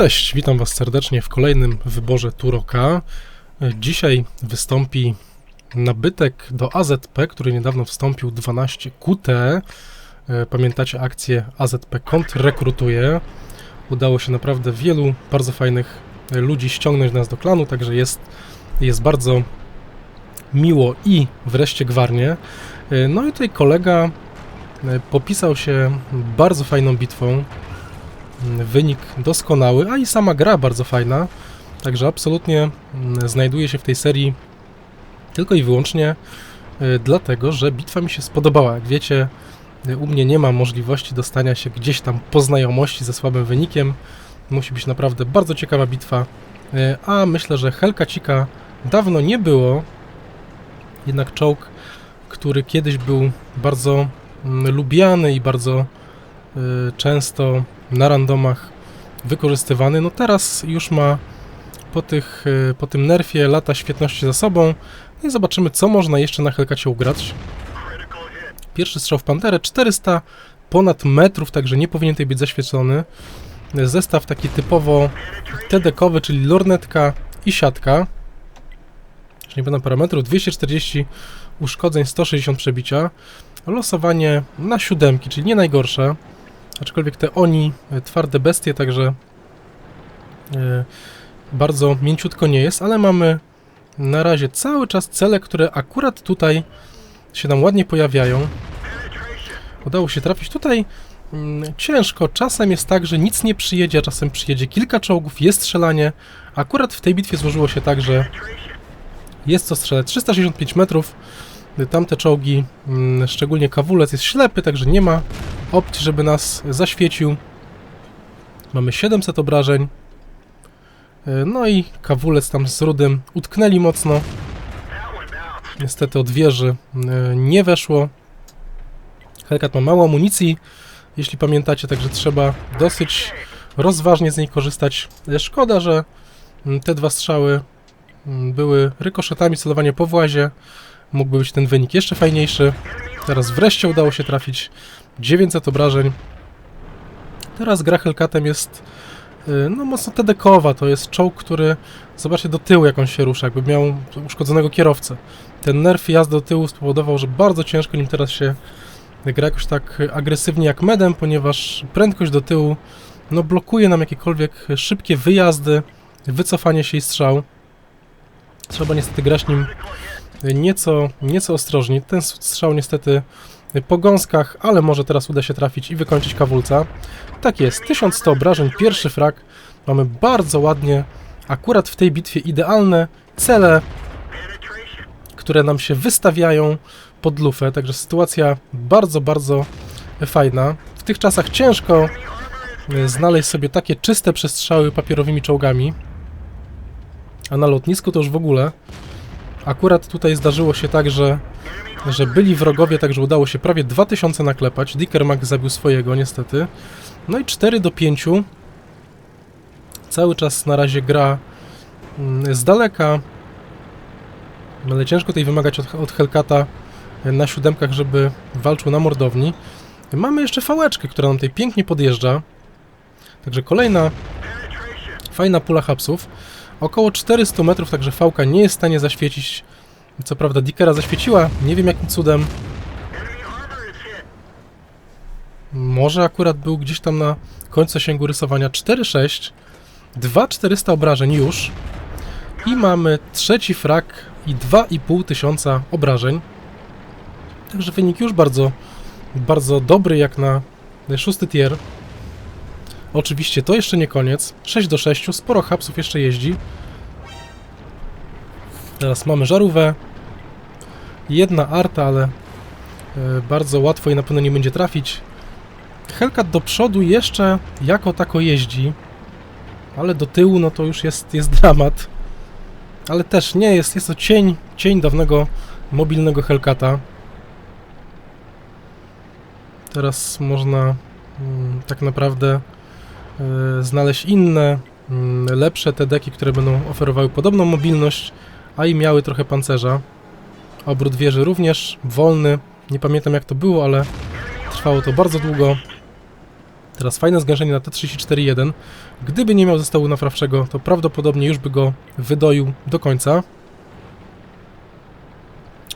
Cześć, witam Was serdecznie w kolejnym wyborze Turoka. Dzisiaj wystąpi nabytek do AZP, który niedawno wstąpił 12 QT. Pamiętacie akcję AZP kontrrekrutuje. Udało się naprawdę wielu bardzo fajnych ludzi ściągnąć nas do klanu, także jest, jest bardzo miło i wreszcie gwarnie. No i tutaj kolega e, popisał się bardzo fajną bitwą. Wynik doskonały, a i sama gra bardzo fajna. Także absolutnie mm, znajduje się w tej serii tylko i wyłącznie y, dlatego, że bitwa mi się spodobała. Jak wiecie, y, u mnie nie ma możliwości dostania się gdzieś tam po znajomości ze słabym wynikiem. Musi być naprawdę bardzo ciekawa bitwa. Y, A myślę, że Helkacika dawno nie było. Jednak czołg, który kiedyś był bardzo mm, lubiany i bardzo często na randomach wykorzystywany, no teraz już ma po, tych, y, po tym nerfie lata świetności za sobą No i zobaczymy, co można jeszcze na Hellcacie ugrać. Pierwszy strzał w Panterę, 400 ponad metrów, także nie powinien tutaj być zaświecony. Zestaw taki typowo TDK-owy, czyli lornetka i siatka. Jeśli nie pamiętam parametrów, 240 uszkodzeń, 160 przebicia. Losowanie na siódemki, czyli nie najgorsze. Aczkolwiek te oni e, twarde bestie, także e, bardzo mięciutko nie jest, ale mamy na razie cały czas cele, które akurat tutaj się nam ładnie pojawiają. Udało się trafić tutaj. mm, Ciężko, czasem jest tak, że nic nie przyjedzie, a czasem przyjedzie kilka czołgów, jest strzelanie. Akurat w tej bitwie złożyło się tak, że jest co strzelać. 365 metrów. Tamte czołgi, mm, szczególnie kawulec, jest ślepy, także nie ma opcji, żeby nas zaświecił. Mamy 700 obrażeń. E, No i kawulec tam z rudym utknęli mocno. Niestety od wieży e, nie weszło. Hellcat ma mało amunicji, jeśli pamiętacie, także trzeba dosyć rozważnie z niej korzystać. Szkoda, że mm, te dwa strzały mm, były rykoszetami, celowanie po włazie. Mógłby być ten wynik jeszcze fajniejszy. Teraz wreszcie udało się trafić 900 obrażeń. Teraz gra Hellcatem jest y, no mocno TDK-owa. To jest czołg, który zobaczcie do tyłu jak on się rusza, jakby miał uszkodzonego kierowcę. Ten nerf jazdy do tyłu spowodował, że bardzo ciężko nim teraz się gra jakoś tak agresywnie jak medem, ponieważ prędkość do tyłu no blokuje nam jakiekolwiek szybkie wyjazdy, wycofanie się i strzał. Trzeba niestety grać nim nieco, nieco ostrożnie. Ten strzał niestety po gąskach, ale może teraz uda się trafić i wykończyć kawulca. Tak jest, 1100 obrażeń, pierwszy frak. Mamy bardzo ładnie, akurat w tej bitwie idealne cele, które nam się wystawiają pod lufę, także sytuacja bardzo, bardzo fajna. W tych czasach ciężko e, znaleźć sobie takie czyste przestrzały papierowymi czołgami, a na lotnisku to już w ogóle. Akurat tutaj zdarzyło się tak, że, że byli wrogowie, także udało się prawie 2000 naklepać. Dickermack zabił swojego, niestety. No i 4 do 5. Cały czas na razie gra mm, z daleka. Ale ciężko tutaj wymagać od, od Hellcata e, na siódemkach, żeby walczył na mordowni. Mamy jeszcze fałeczkę, która nam tutaj pięknie podjeżdża. Także kolejna fajna pula hapsów. Około 400 metrów, także fałka nie jest w stanie zaświecić. Co prawda Dickera zaświeciła, nie wiem jakim cudem. Może akurat był gdzieś tam na końcu zasięgu rysowania 4-6. 2400 obrażeń już. I mamy trzeci frak i 2,5 tysiąca obrażeń. Także wynik już bardzo, bardzo dobry jak na szósty tier. Oczywiście to jeszcze nie koniec. 6 do 6, sporo hapsów jeszcze jeździ. Teraz mamy żarówę. Jedna arta, ale e, bardzo łatwo jej na pewno nie będzie trafić. Hellcat do przodu jeszcze jako tako jeździ, ale do tyłu no to już jest, jest dramat. Ale też nie jest, jest to cień, cień dawnego mobilnego Hellcata. Teraz można mm, tak naprawdę znaleźć inne, mm, lepsze te deki, które będą oferowały podobną mobilność, a i miały trochę pancerza. Obrót wieży również wolny. Nie pamiętam jak to było, ale trwało to bardzo długo. Teraz fajne zgęszenie na T-34-1. Gdyby nie miał zestawu naprawczego, to prawdopodobnie już by go wydoił do końca.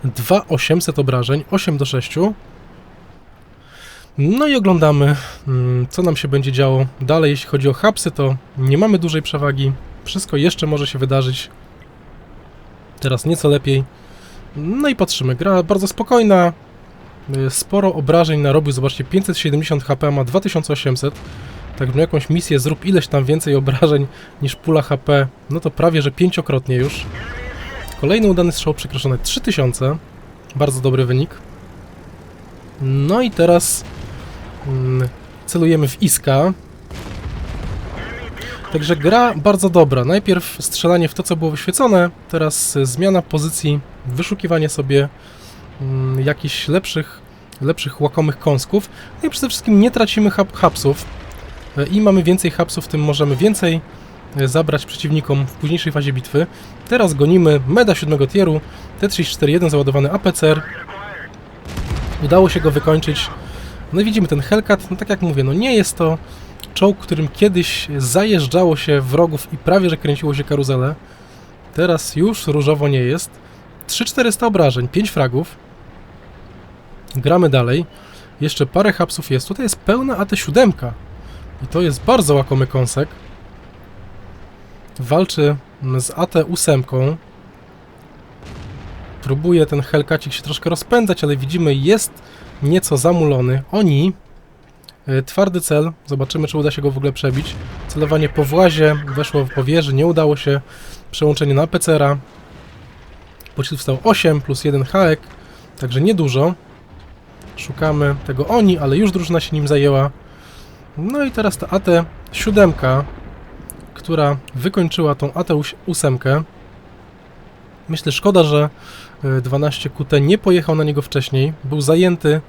2800 obrażeń, 8 do 6. No i oglądamy, mm, co nam się będzie działo dalej. Jeśli chodzi o hapsy, to nie mamy dużej przewagi. Wszystko jeszcze może się wydarzyć. Teraz nieco lepiej. No i patrzymy. Gra bardzo spokojna. Y, Sporo obrażeń narobił. Zobaczcie, 570 HP, ma 2800. Tak, na jakąś misję zrób ileś tam więcej obrażeń niż pula HP. No to prawie, że pięciokrotnie już. Kolejny udany strzał przekroczony 3000. Bardzo dobry wynik. No i teraz celujemy w Iska. Także gra bardzo dobra. Najpierw strzelanie w to, co było wyświecone, teraz zmiana pozycji, wyszukiwanie sobie mm, jakichś lepszych, lepszych łakomych kąsków. No i przede wszystkim nie tracimy hap hapsów. Y, I mamy więcej hapsów, tym możemy więcej y, zabrać przeciwnikom w późniejszej fazie bitwy. Teraz gonimy Meda 7 tieru, T-341 załadowany APCR. Udało się go wykończyć. No i widzimy ten Hellcat, no tak jak mówię, no nie jest to czołg, którym kiedyś zajeżdżało się wrogów i prawie, że kręciło się karuzelę. Teraz już różowo nie jest. 3400 obrażeń, 5 fragów. Gramy dalej. Jeszcze parę hapsów jest. Tutaj jest pełna AT-7. I to jest bardzo łakomy kąsek. Walczy z AT-8. Próbuje ten Hellcacik się troszkę rozpędzać, ale widzimy, jest nieco zamulony. Oni E, Twardy cel, zobaczymy czy uda się go w ogóle przebić. Celowanie po włazie, weszło w powierzy, nie udało się. Przełączenie na PCR-a. Pocisk wstał 8 plus 1 haek, także niedużo. Szukamy tego oni, ale już drużyna się nim zajęła. No i teraz ta AT-7, która wykończyła tą AT-8. Myślę, szkoda, że e, 12QT nie pojechał na niego wcześniej. Był zajęty,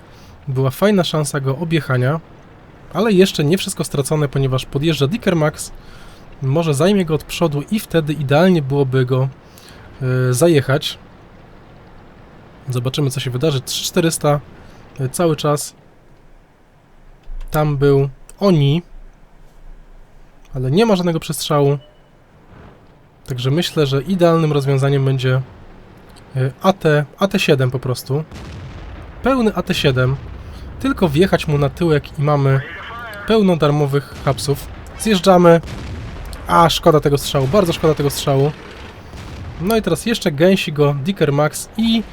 była fajna szansa go objechania ale jeszcze nie wszystko stracone, ponieważ podjeżdża Dicker Max, może zajmie go od przodu i wtedy idealnie byłoby go y, zajechać. Zobaczymy co się wydarzy. 3400 y, cały czas. Tam był Oni, ale nie ma żadnego przestrzału. Także myślę, że idealnym rozwiązaniem będzie y, AT, AT7 po prostu. Pełny AT7. Tylko wjechać mu na tyłek i mamy pełno darmowych hapsów. Zjeżdżamy. A, szkoda tego strzału, bardzo szkoda tego strzału. No i teraz jeszcze gęsi go Dicker Max i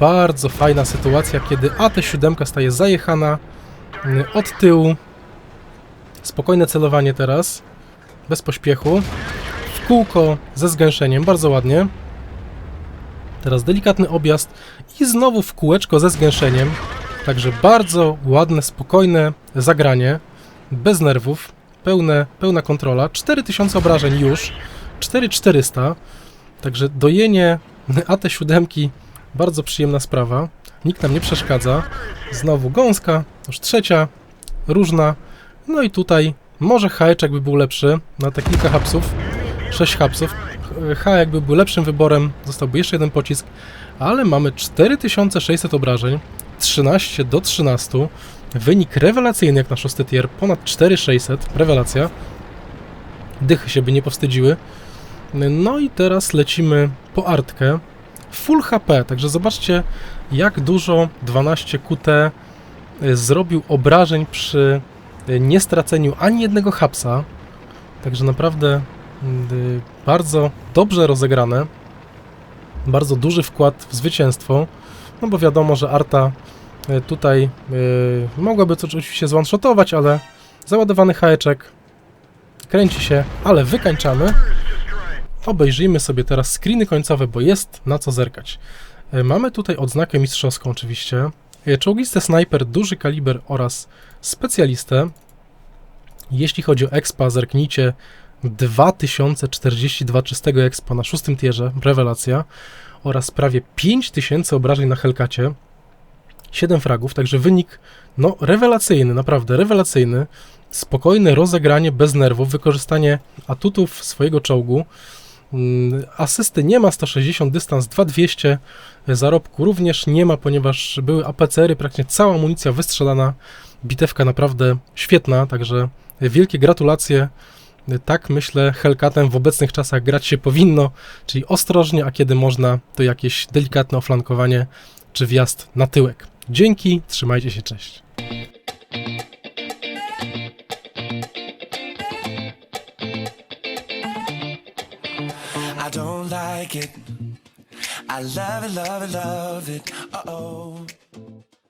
bardzo fajna sytuacja, kiedy AT-7 staje zajechana mm, od tyłu. Spokojne celowanie teraz, bez pośpiechu. W kółko ze zgęszeniem, bardzo ładnie. Teraz delikatny objazd i znowu w kółeczko ze zgęszeniem. Także bardzo ładne, spokojne zagranie bez nerwów, pełne, pełna kontrola, 4000 obrażeń już, 4400, także dojenie AT7 bardzo przyjemna sprawa, nikt nam nie przeszkadza, znowu gąska, już trzecia, różna, no i tutaj może haeczek by był lepszy na te kilka hapsów, 6 hapsów, haek by był lepszym wyborem, zostałby jeszcze jeden pocisk, ale mamy 4600 obrażeń, 13 do 13, Wynik rewelacyjny jak na szósty tier, ponad 4600, rewelacja. Dychy się by nie powstydziły. No i teraz lecimy po artkę. Full HP, także zobaczcie jak dużo 12 QT e, zrobił obrażeń przy e, niestraceniu ani jednego hapsa. Także naprawdę mm, bardzo dobrze rozegrane. Bardzo duży wkład w zwycięstwo. No bo wiadomo, że Arta E, tutaj yy, mogłaby coś oczywiście zwanshotować, ale załadowany haeczek kręci się, ale wykańczamy. Obejrzyjmy sobie teraz screeny końcowe, bo jest na co zerkać. Yy, mamy tutaj odznakę mistrzowską oczywiście. Yy, czołgisty snajper, duży kaliber oraz specjalistę. Jeśli chodzi o expa, zerknijcie 2042 czystego expa na szóstym tierze, rewelacja, oraz prawie 5000 obrażeń na Hellcacie. 7 fragów, także wynik no rewelacyjny, naprawdę rewelacyjny. Spokojne rozegranie bez nerwów, wykorzystanie atutów swojego czołgu. Mm, asysty nie ma 160, dystans 2200, zarobku również nie ma, ponieważ były APCR-y, praktycznie cała amunicja wystrzelana. Bitewka naprawdę świetna, także wielkie gratulacje. Tak myślę, Hellcatem w obecnych czasach grać się powinno, czyli ostrożnie, a kiedy można, to jakieś delikatne oflankowanie czy wjazd na tyłek. Dzięki, trzymajcie się, cześć. I love it, love it, love it. Uh oh.